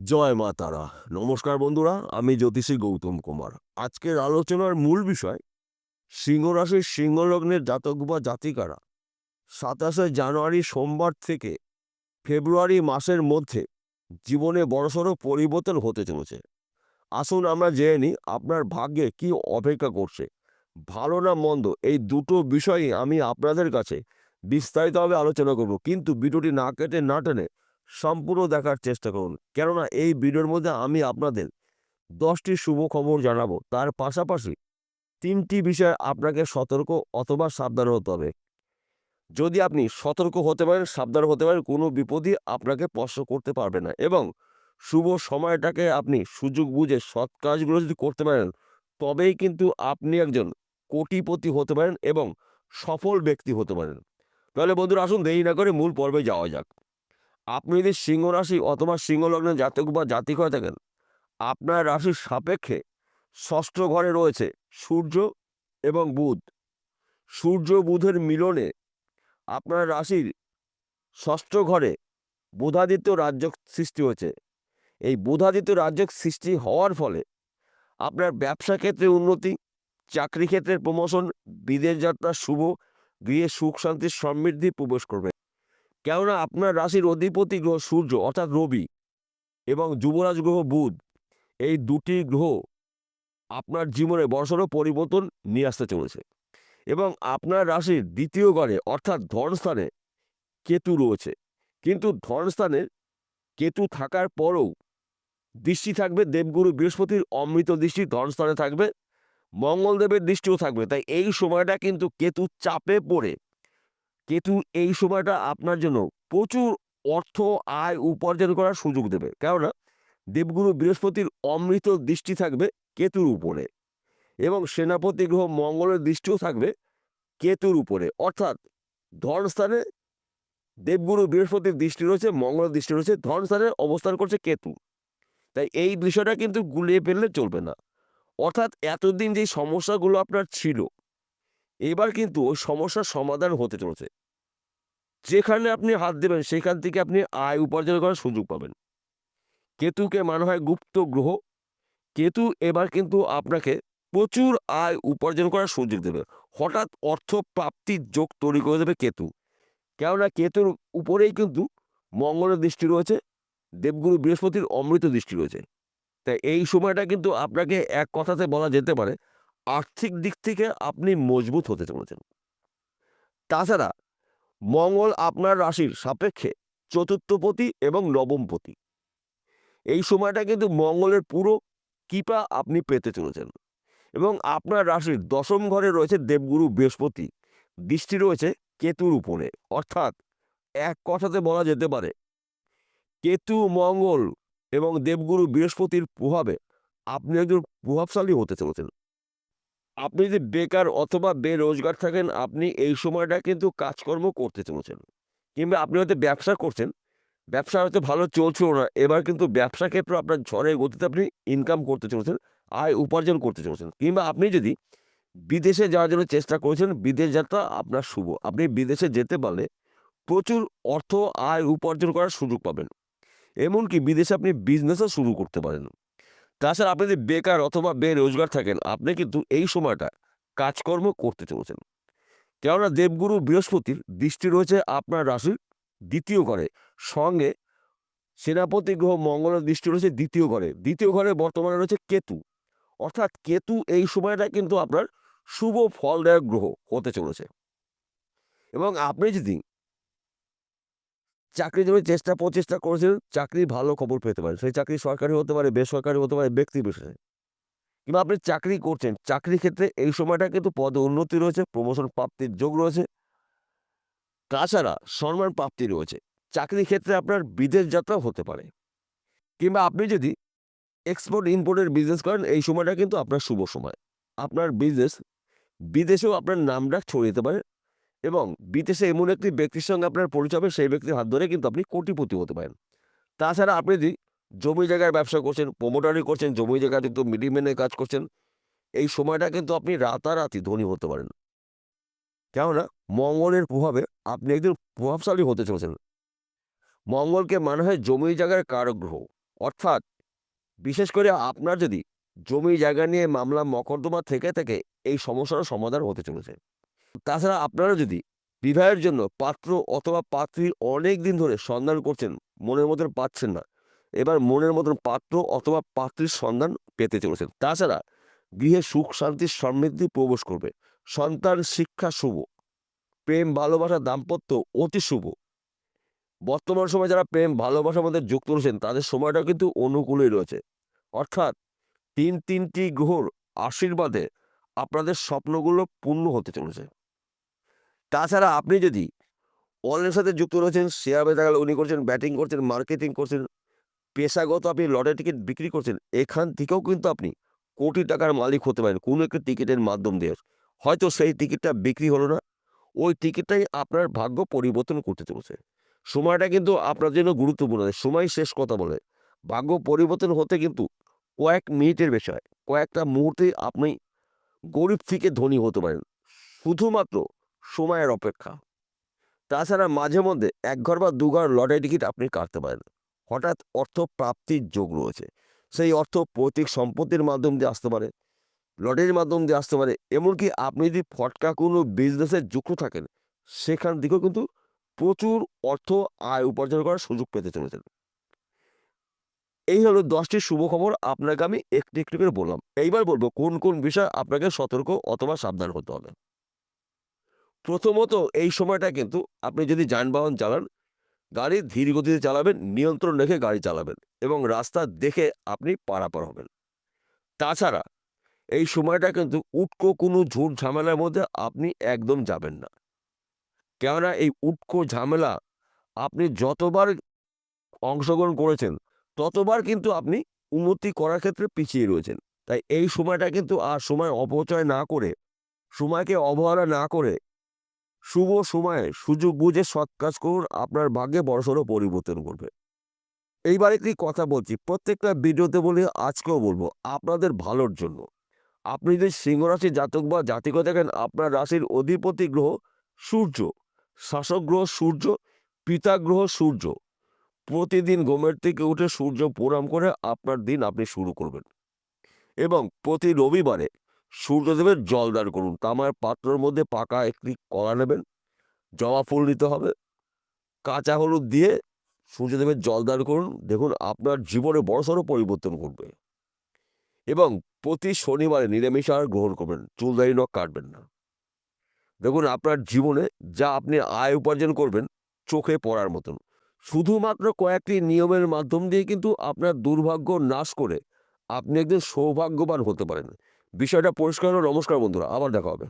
জয় মা তারা। নমস্কার বন্ধুরা, আমি জ্যোতিষী গৌতম কুমার। আজকের আলোচনার মূল বিষয় সিংহ রাশির সিংহ লগ্নের জাতক বা জাতিকারা সাতাশে জানুয়ারি সোমবার থেকে ফেব্রুয়ারি মাসের মধ্যে জীবনে বড়সড় পরিবর্তন হতে চলেছে। আসুন আমরা জেনে নিই, আপনার ভাগ্যে কি অপেক্ষা করছে? ভালো না মন্দ, এই দুটো বিষয়ই আমি আপনাদের কাছে বিস্তারিতভাবে আলোচনা করব। কিন্তু ভিডিওটি না কেটে না টেনে সম্পূর্ণ দেখার চেষ্টা করুন। কেননা এই ভিডিওর মধ্যে আমি আপনাদের দশটি শুভ খবর জানাব। তার পাশাপাশি তিনটি বিষয়ে আপনাকে সতর্ক অথবা সাবধান হতে হবে। যদি আপনি সতর্ক হতে পারেন, সাবধান হতে পারেন, কোনো বিপদই আপনাকে স্পর্শ করতে পারবে না এবং শুভ সময়টাকে আপনি সুযোগ বুঝে সৎ কাজগুলো যদি করতে পারেন, তবেই কিন্তু আপনি একজন কোটিপতি হতে পারেন এবং সফল ব্যক্তি হতে পারেন। তাহলে বন্ধুরা আসুন দেরি না করে মূল পর্বে যাওয়া যাক। আপনি যদি সিংহ রাশি অথবা সিংহ লগ্নের জাতক বা জাতিক হয়ে থাকেন, আপনার রাশির সাপেক্ষে ষষ্ঠ ঘরে রয়েছে সূর্য এবং বুধ। সূর্য বুধের মিলনে আপনার রাশির ষষ্ঠ ঘরে বুধাদিত্য রাজ্য সৃষ্টি হয়েছে। এই বুধাদিত্য রাজ্য সৃষ্টি হওয়ার ফলে আপনার ব্যবসা ক্ষেত্রে উন্নতি, চাকরি ক্ষেত্রে প্রমোশন বিদেশ যাত্রা শুভ, গৃহে সুখ শান্তির সমৃদ্ধি প্রবেশ করবে। কেননা আপনার রাশির অধিপতি গ্রহ সূর্য, অর্থাৎ রবি এবং যুবরাজ গ্রহ বুধ, এই দুটি গ্রহ আপনার জীবনে বড়সড় পরিবর্তন নিয়ে আসতে চলেছে এবং আপনার রাশির দ্বিতীয় ঘরে অর্থাৎ ধনস্থানে কেতু রয়েছে। কিন্তু ধনস্থানে কেতু থাকার পরেও দৃষ্টি থাকবে দেবগুরু বৃহস্পতির অমৃত দৃষ্টি, ধনস্থানে থাকবে মঙ্গলদেবের দৃষ্টিও থাকবে। তাই এই সময়টা কিন্তু কেতু চাপে পড়ে। কেতু এই সময়টা আপনার জন্য প্রচুর অর্থ, আয় উপার্জন করার সুযোগ দেবে। কেননা দেবগুরু বৃহস্পতির অমৃত দৃষ্টি থাকবে কেতুর উপরে এবং সেনাপতি গ্রহ মঙ্গলের দৃষ্টিও থাকবে কেতুর উপরে। অর্থাৎ ধনস্থানে দেবগুরু বৃহস্পতির দৃষ্টি রয়েছে, মঙ্গলের দৃষ্টি রয়েছে ধনস্থানে অবস্থান করছে কেতু। তাই এই বিষয়টা কিন্তু গুলিয়ে ফেললে চলবে না। অর্থাৎ এতদিন যে সমস্যাগুলো আপনার ছিল, এবার কিন্তু ওই সমস্যার সমাধান হতে চলেছে। যেখানে আপনি হাত দেবেন, সেখান থেকে আপনি আয় উপার্জন করার সুযোগ পাবেন। কেতুকে মানা হয় গুপ্ত গ্রহ। কেতু এবার কিন্তু আপনাকে প্রচুর আয় উপার্জন করার সুযোগ দেবে। হঠাৎ অর্থ প্রাপ্তির যোগ তৈরি করে দেবে কেতু। কেননা কেতুর উপরেই কিন্তু মঙ্গলের দৃষ্টি রয়েছে, দেবগুরু বৃহস্পতির অমৃত দৃষ্টি রয়েছে। তাই এই সময়টা কিন্তু আপনাকে এক কথাতে বলা যেতে পারে, আর্থিক দিক থেকে আপনি মজবুত হতে চলেছেন। তাছাড়া মঙ্গল আপনার রাশির সাপেক্ষে চতুর্থপতি এবং নবমপতি। এই সময়টা কিন্তু মঙ্গলের পুরো কৃপা আপনি পেতে চলেছেন এবং আপনার রাশির দশম ঘরে রয়েছে দেবগুরু বৃহস্পতি, দৃষ্টি রয়েছে কেতুর উপরে। অর্থাৎ এক কথাতে বলা যেতে পারে, কেতু, মঙ্গল এবং দেবগুরু বৃহস্পতির প্রভাবে আপনি একজন প্রভাবশালী হতে চলেছেন। আপনি যদি বেকার অথবা বেরোজগার থাকেন, আপনি এই সময়টা কিন্তু কাজকর্ম করতে চলেছেন। কিংবা আপনি হয়তো ব্যবসা করছেন, ব্যবসা হয়তো ভালো চলছিল না, এবার কিন্তু ব্যবসা ক্ষেত্রে আপনার ঝড়ের গতিতে আপনি ইনকাম করতে চলেছেন, আয় উপার্জন করতে চলেছেন। কিংবা আপনি যদি বিদেশে যাওয়ার জন্য চেষ্টা করেছেন, বিদেশ যাত্রা আপনার শুভ। আপনি বিদেশে যেতে পারলে প্রচুর অর্থ, আয় উপার্জন করার সুযোগ পাবেন। এমনকি বিদেশে আপনি বিজনেসও শুরু করতে পারেন। তাছাড়া আপনি যদি বেকার অথবা বেরোজগার থাকেন, আপনি কিন্তু এই সময়টা কাজকর্ম করতে চলেছেন। কেননা দেবগুরু বৃহস্পতির দৃষ্টি রয়েছে আপনার রাশির দ্বিতীয় ঘরে। সঙ্গে সেনাপতি গ্রহ মঙ্গলের দৃষ্টি রয়েছে দ্বিতীয় ঘরে। দ্বিতীয় ঘরে বর্তমানে রয়েছে কেতু। অর্থাৎ কেতু এই সময়টা কিন্তু আপনার শুভ ফলদায়ক গ্রহ হতে চলেছে। এবং আপনি যদি চাকরির জন্য চেষ্টা প্রচেষ্টা করেছেন চাকরি ভালো খবর পেতে পারেন। সেই চাকরি সরকারি হতে পারে, বেসরকারি হতে পারে, ব্যক্তি বিশেষে। কিংবা আপনি চাকরি করছেন চাকরি ক্ষেত্রে এই সময়টা কিন্তু পদ উন্নতি রয়েছে প্রমোশন প্রাপ্তির যোগ রয়েছে। তাছাড়া সম্মান প্রাপ্তি রয়েছে। চাকরি ক্ষেত্রে আপনার বিদেশ যাত্রাও হতে পারে। কিংবা আপনি যদি এক্সপোর্ট ইম্পোর্টের বিজনেস করেন, এই সময়টা কিন্তু আপনার শুভ সময়। আপনার বিজনেস বিদেশেও আপনার নামটা ছড়িয়ে যেতে পারে। এবং বিদেশে এমন একটি ব্যক্তির সঙ্গে আপনার পরিচয় হবে, সেই ব্যক্তির হাত ধরে কিন্তু আপনি কোটিপতি হতে পারেন। তাছাড়া আপনি যদি জমি জায়গায় ব্যবসা করছেন প্রমোটারি করছেন, জমি জায়গায় কিন্তু মিডিমেনে কাজ করছেন, এই সময়টা কিন্তু আপনি রাতারাতি ধনী হতে পারেন। কেননা, মঙ্গলের প্রভাবে আপনি একদিন প্রভাবশালী হতে চলেছেন। মঙ্গলকে মানা হয় জমি জায়গার কারক গ্রহ অর্থাৎ, বিশেষ করে আপনার যদি জমি জায়গা নিয়ে মামলা, মকদ্দমা থেকে থেকে এই সমস্যার সমাধান হতে চলেছে। তাছাড়া আপনারা যদি বিবাহের জন্য পাত্র অথবা পাত্রীর অনেক দিন ধরে সন্ধান করছেন, মনের মতন পাচ্ছেন না, এবার মনের মতন পাত্র অথবা পাত্রীর সন্ধান পেতে চলেছেন। তাছাড়া গৃহে সুখ, শান্তি, সমৃদ্ধি প্রবেশ করবে। সন্তান শিক্ষা শুভ, প্রেম, ভালোবাসা, দাম্পত্য অতি শুভ। বর্তমান সময়ে যারা প্রেম, ভালোবাসার মধ্যে যুক্ত রয়েছেন, তাদের সময়টা কিন্তু অনুকূলেই রয়েছে। অর্থাৎ তিন তিনটি গ্রহর আশীর্বাদে আপনাদের স্বপ্নগুলো পূর্ণ হতে চলেছে। তাছাড়া আপনি যদি অনলাইনের সাথে যুক্ত রয়েছেন শেয়ার বাজার উনি করছেন ব্যাটিং করছেন মার্কেটিং করছেন, পেশাগত আপনি লটারি টিকিট বিক্রি করছেন, এখান থেকেও কিন্তু আপনি কোটি টাকার মালিক হতে পারেন কোনো একটি টিকিটের মাধ্যম দিয়ে। হয়তো সেই টিকিটটা বিক্রি হলো না, ওই টিকিটটাই আপনার ভাগ্য পরিবর্তন করতে চলেছে। সময়টা কিন্তু আপনার জন্য গুরুত্বপূর্ণ। সময় শেষ কথা বলে, ভাগ্য পরিবর্তন হতে কিন্তু কয়েক মিনিটের বিষয় কয়েকটা মুহূর্তে আপনি গরিব থেকে ধনী হতে পারেন। শুধুমাত্র সময়ের অপেক্ষা। তাছাড়া মাঝে মধ্যে এক ঘর বা দু ঘর লটারি টিকিট আপনি কাটতে পারেন। হঠাৎ অর্থ প্রাপ্তির যোগ রয়েছে। সেই অর্থ পৈতৃক সম্পত্তির মাধ্যম দিয়ে আসতে পারে, লটারির মাধ্যম দিয়ে আসতে পারে। এমনকি আপনি যদি ফটকা কোনো বিজনেসে যুক্ত থাকেন, সেখান থেকেও কিন্তু প্রচুর অর্থ আয় উপার্জন করার সুযোগ পেতে চলেছেন। এই হলো দশটি শুভ খবর আপনাকে আমি একটু একটু করে বললাম। এইবার বলব কোন কোন বিষয় আপনাকে সতর্ক অথবা সাবধান হতে হবে। প্রথমত এই সময়টা কিন্তু আপনি যদি যানবাহন চালান, গাড়ি ধীর গতিতে চালাবেন, নিয়ন্ত্রণ রেখে গাড়ি চালাবেন এবং রাস্তা দেখে আপনি পারাপার হবেন। তাছাড়া এই সময়টা কিন্তু উটকো কোনো ঝুট ঝামেলার মধ্যে আপনি একদম যাবেন না। কেননা এই উটকো ঝামেলা আপনি যতবার অংশগ্রহণ করেছেন, ততবার কিন্তু আপনি উন্নতি করার ক্ষেত্রে পিছিয়ে রয়েছেন। তাই এই সময়টা কিন্তু আর সময় অপচয় না করে, সময়কে অবহেলা না করে শুভ সময়ে সুযোগ বুঝে সৎ কাজ করুন, আপনার ভাগ্যে বড়সড় পরিবর্তন করবে এইবার একটি কথা বলছি, প্রত্যেকটা ভিডিওতে বলি, আজকেও বলব, আপনাদের ভালোর জন্য। আপনি যদি সিংহ রাশির জাতক বা জাতিক থাকেন আপনার রাশির অধিপতি গ্রহ সূর্য, শাসক গ্রহ সূর্য, পিতা গ্রহ সূর্য। প্রতিদিন ঘুমের থেকে উঠে সূর্য প্রণাম করে আপনার দিন আপনি শুরু করবেন। এবং প্রতি রবিবারে সূর্যদেবের জলদান করুন। তামার পাত্রের মধ্যে পাকা একটি কলা নেবেন, জবা ফুল নিতে হবে, কাঁচা হলুদ দিয়ে সূর্যদেবের জলদান করুন। দেখুন, আপনার জীবনে বড়সড় পরিবর্তন ঘটবে। এবং প্রতি শনিবারে নিরামিষ আহার গ্রহণ করবেন চুলদারি নখ কাটবেন না। দেখুন, আপনার জীবনে যা আপনি আয় উপার্জন করবেন, চোখে পড়ার মতন। শুধুমাত্র কয়েকটি নিয়মের মাধ্যম দিয়ে কিন্তু আপনার দুর্ভাগ্য নাশ করে আপনি একদিন সৌভাগ্যবান হতে পারেন। বিষয়টা পরিষ্কার হলো নমস্কার বন্ধুরা আবার দেখা হবে।